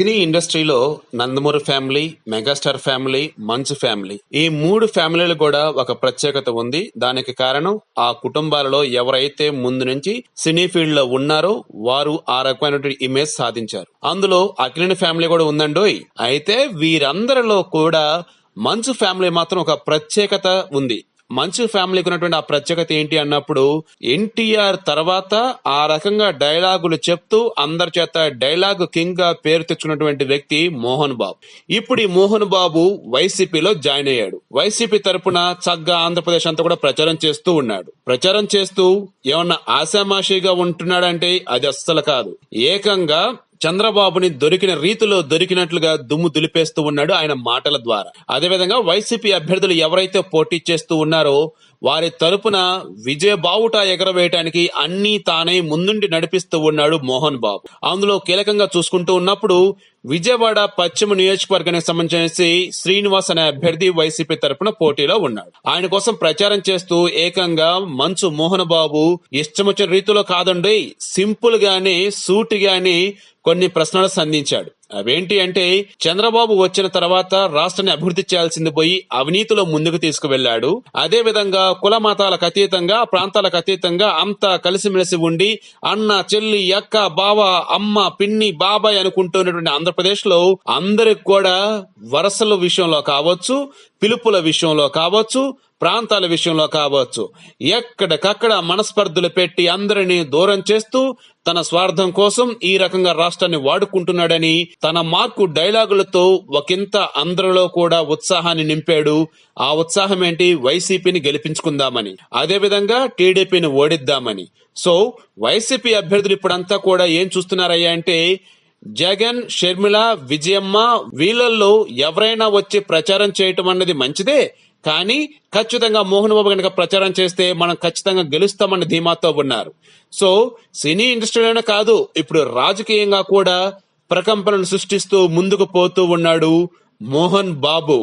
సినీ ఇండస్ట్రీలో Nandamuri family megastar family Manchu family. ఈ మూడు ఫ్యామిలీలు కూడా ఒక ప్రత్యేకత ఉంది. దానికి కారణం ఆ కుటుంబాలలో ఎవరైతే ముందు నుంచి సినీ ఫీల్డ్లో ఉన్నారో వారు ఆ రకమైనటువంటి ఇమేజ్ సాధించారు. అందులో అఖిలిని ఫ్యామిలీ కూడా ఉందండోయ్. అయితే వీరందరిలో కూడా మంచు ఫ్యామిలీ మాత్రం ఒక ప్రత్యేకత ఉంది. మంచు ఫ్యామిలీకి ఉన్నటువంటి ఆ ప్రత్యేకత ఏంటి అన్నప్పుడు ఎన్టీఆర్ తర్వాత ఆ రకంగా డైలాగులు చెప్తూ అందరి చేత డైలాగ్ కింగ్గా పేరు తెచ్చుకున్నటువంటి వ్యక్తి మోహన్ బాబు. ఇప్పుడు ఈ మోహన్ బాబు వైసీపీలో జాయిన్ అయ్యాడు. వైసీపీ తరపున చక్కగా ఆంధ్రప్రదేశ్ అంతా కూడా ప్రచారం చేస్తూ ఉన్నాడు. ప్రచారం చేస్తూ ఏమన్నా ఆశామాషిగా ఉంటున్నాడంటే అది అస్సలు కాదు. ఏకంగా చంద్రబాబుని దొరికిన రీతిలో దొరికినట్లుగా దుమ్ము దులిపేస్తూ ఉన్నాడు ఆయన మాటల ద్వారా. అదేవిధంగా వైసీపీ అభ్యర్థులు ఎవరైతే పోటీ చేస్తూ ఉన్నారో వారి తరపున విజయ బావుట ఎగరవేయటానికి అన్ని తానే ముందుండి నడిపిస్తూ ఉన్నాడు మోహన్ బాబు. అందులో కీలకంగా చూసుకుంటూ ఉన్నప్పుడు విజయవాడ పశ్చిమ నియోజకవర్గానికి సంబంధించి శ్రీనివాస్ అనే అభ్యర్థి వైసీపీ తరపున పోటీలో ఉన్నాడు. ఆయన కోసం ప్రచారం చేస్తూ ఏకంగా మంచు మోహన్ బాబు ఇష్టమొచ్చిన రీతిలో కాదండి సింపుల్ గానే సూటిగానే కొన్ని ప్రశ్నలు సంధించాడు. అవేంటి అంటే చంద్రబాబు వచ్చిన తర్వాత రాష్ట్రాన్ని అభివృద్ధి చేయాల్సింది పోయి అవినీతిలో ముందుకు తీసుకువెళ్ళాడు అదే విధంగా కుల మతాలకు అతీతంగా ప్రాంతాలకు అతీతంగా అంతా కలిసిమెలిసి ఉండి అన్న చెల్లి అక్క బావ అమ్మ పిన్ని బాబాయ్ అనుకుంటున్నటువంటి ఆంధ్రప్రదేశ్లో అందరికి కూడా వరసల విషయంలో కావచ్చు పిలుపుల విషయంలో కావచ్చు ప్రాంతాల విషయంలో కావచ్చు. ఎక్కడికక్కడ మనస్పర్ధలు పెట్టి అందరినీ దూరం చేస్తూ తన స్వార్థం కోసం ఈ రకంగా రాష్ట్రాన్ని వాడుకుంటున్నాడని తన మార్కు డైలాగులతో ఒకంత అందరిలో కూడా ఉత్సాహాన్ని నింపాడు. ఆ ఉత్సాహం ఏంటి వైసీపీని గెలిపించుకుందామని. అదే విధంగా టీడీపీని ఓడిద్దామని. సో వైసీపీ అభ్యర్థులు ఇప్పుడంతా కూడా ఏం చూస్తున్నారయ్యా అంటే జగన్ షర్మిల విజయమ్మ వీళ్ళల్లో ఎవరైనా వచ్చి ప్రచారం చేయటం అన్నది మంచిదే. కానీ ఖచ్చితంగా మోహన్ బాబు కనుక ప్రచారం చేస్తే మనం ఖచ్చితంగా గెలుస్తామని ధీమాతో ఉన్నారు. సో సినీ ఇండస్ట్రీలోనే కాదు ఇప్పుడు రాజకీయంగా కూడా ప్రకంపనలు సృష్టిస్తూ ముందుకు పోతూ ఉన్నాడు మోహన్ బాబు.